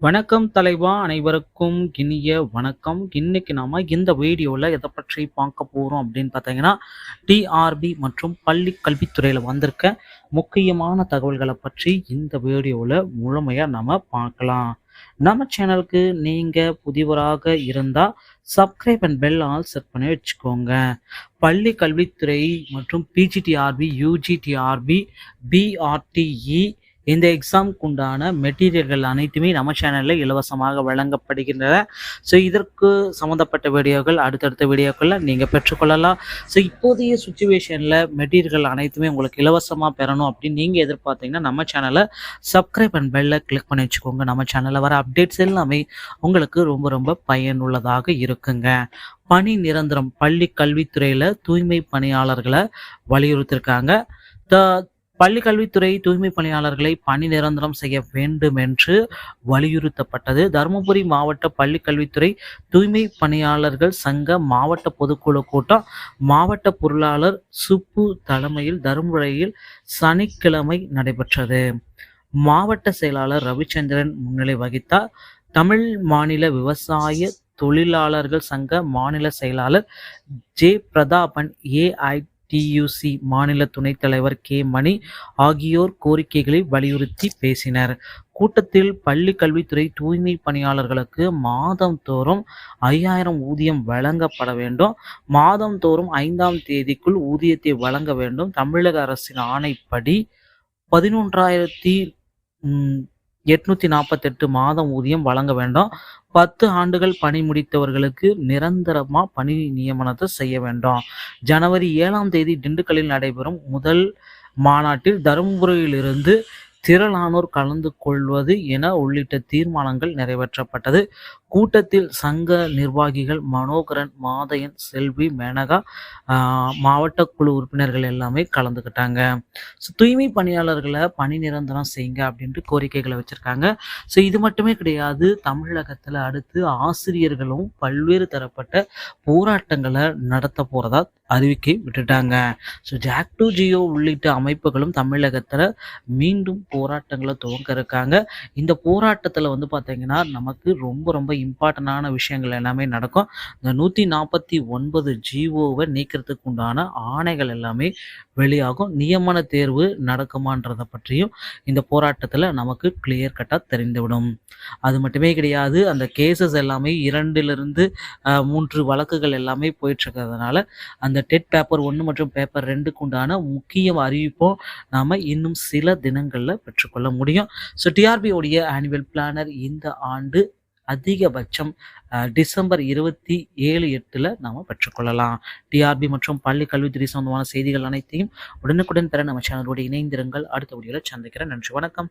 வணக்கம் தலைவா அனைவருக்கும் இனிய வணக்கம். இன்னைக்கு நாம இந்த வீடியோவில் எதை பற்றி பார்க்க போகிறோம் அப்படின்னு பார்த்தீங்கன்னா டிஆர்பி மற்றும் பள்ளி கல்வித்துறையில் வந்திருக்க முக்கியமான தகவல்களை பற்றி இந்த வீடியோவில் முழுமையாக நம்ம பார்க்கலாம். நம்ம சேனலுக்கு நீங்கள் புதிவராக இருந்தால் subscribe and bell all set பண்ணி வச்சுக்கோங்க. பள்ளி கல்வித்துறை மற்றும் பிஜிடிஆர்பி யூஜிடிஆர்பி பிஆர்டிஇ இந்த எக்ஸாமுக்கு உண்டான மெட்டீரியல்கள் அனைத்துமே நம்ம சேனலில் இலவசமாக வழங்கப்படுகின்றன. ஸோ இதற்கு சம்மந்தப்பட்ட வீடியோக்கள் அடுத்தடுத்த வீடியோக்களில் நீங்கள் பெற்றுக்கொள்ளலாம். ஸோ இப்போதைய சுச்சுவேஷனில் மெட்டீரியல்கள் அனைத்துமே உங்களுக்கு இலவசமாக பெறணும் அப்படின்னு நீங்கள் எதிர்பார்த்தீங்கன்னா நம்ம சேனலை சப்ஸ்கிரைப் அண்ட் பெல்லை கிளிக் பண்ணி வச்சுக்கோங்க. நம்ம சேனலில் வர அப்டேட்ஸ் எல்லாமே உங்களுக்கு ரொம்ப ரொம்ப பயனுள்ளதாக இருக்குங்க. பணி நிரந்தரம் பள்ளி கல்வித்துறையில் தூய்மை பணியாளர்களை வலியுறுத்தியிருக்காங்க த பள்ளி கல்வித்துறை தூய்மை பணியாளர்களை பணி நிரந்தரம் செய்ய வேண்டும் என்று வலியுறுத்தப்பட்டது. தருமபுரி மாவட்ட பள்ளி கல்வித்துறை தூய்மை பணியாளர்கள் சங்க மாவட்ட பொதுக்குழு கூட்டம் மாவட்ட பொருளாளர் சுப்பு தலைமையில் தருமபுரியில் சனிக்கிழமை நடைபெற்றது. மாவட்ட செயலாளர் ரவிச்சந்திரன் முன்னிலை வகித்தார். தமிழ் மாநில விவசாய தொழிலாளர்கள் சங்க மாநில செயலாளர் ஜே. பிரதாபன் ஏஐ டியூசி மாநில துணைத் தலைவர் கே. மணி ஆகியோர் கோரிக்கைகளை வலியுறுத்தி பேசினர். கூட்டத்தில் பள்ளி கல்வித்துறை தூய்மை பணியாளர்களுக்கு மாதம் தோறும் ஐயாயிரம் ஊதியம் வழங்கப்பட வேண்டும். மாதம் தோறும் ஐந்தாம் தேதிக்குள் ஊதியத்தை வழங்க வேண்டும். தமிழக அரசின் ஆணைப்படி பதினொன்றாயிரத்தி எட்நூத்தி நாற்பத்தெட்டு மாதம் ஊதியம் வழங்க வேண்டும். பத்து ஆண்டுகள் பணி முடித்தவர்களுக்கு நிரந்தரமா பணி நியமனத்தை செய்ய வேண்டும். ஜனவரி ஏழாம் தேதி திண்டுக்கல்லில் நடைபெறும் முதல் மாநாட்டில் தருமபுரியிலிருந்து திரளானோர் கலந்து கொள்வது என உள்ளிட்ட தீர்மானங்கள் நிறைவேற்றப்பட்டது. கூட்டத்தில் சங்க நிர்வாகிகள் மனோகரன் மாதையன் செல்வி மேனகா மாவட்ட குழு உறுப்பினர்கள் எல்லாமே கலந்துக்கிட்டாங்க. ஸோ தூய்மை பணியாளர்களை பணி நிரந்தரம் செய்யுங்க அப்படின்ட்டு கோரிக்கைகளை வச்சுருக்காங்க. ஸோ இது மட்டுமே கிடையாது. தமிழகத்தில் அடுத்து ஆசிரியர்களும் பல்வேறு தரப்பட்ட போராட்டங்களை நடத்த போகிறதா அறிவிக்கை விட்டுட்டாங்க. ஸோ ஜாக் டு ஜியோ உள்ளிட்ட அமைப்புகளும் தமிழகத்தில் மீண்டும் போராட்டங்களை துவங்க இருக்காங்க இந்த போராட்டத்தில் வந்து பார்த்தீங்கன்னா நமக்கு ரொம்ப ரொம்ப இம்பார்ட்டண்டான விஷயங்கள் எல்லாமே நடக்கும். இந்த நூற்றி நாற்பத்தி ஒன்பது ஜிஓவை நீக்கிறதுக்கு உண்டான ஆணைகள் எல்லாமே வெளியாகும். நியமன தேர்வு நடக்குமான்றதை பற்றியும் இந்த போராட்டத்தில் நமக்கு கிளியர் கட்டாக தெரிந்துவிடும். அது மட்டுமே கிடையாது அந்த கேசஸ் எல்லாமே இரண்டிலிருந்து மூன்று வழக்குகள் எல்லாமே போயிட்டுருக்கிறதுனால அந்த டெட் பேப்பர் ஒன்று மற்றும் பேப்பர் ரெண்டுக்கு உண்டான முக்கிய அறிவிப்பும் நாம் இன்னும் சில தினங்களில் பெற்றுக்கொள்ள முடியும். ஸோ டிஆர்பியோடைய ஆனுவல் பிளானர் இந்த ஆண்டு அதிகபட்சம் டிசம்பர் இருபத்தி ஏழு எட்டில் நாம் பெற்றுக்கொள்ளலாம். டிஆர்பி மற்றும் பள்ளி கல்வித்துறை சம்பந்தமான செய்திகள் அனைத்தையும் உடனுக்குடன் பெற நம்ம சேனலோடு இணைந்திருங்கள். அடுத்த வீடியோவில் சந்திக்கிறேன். நன்றி வணக்கம்.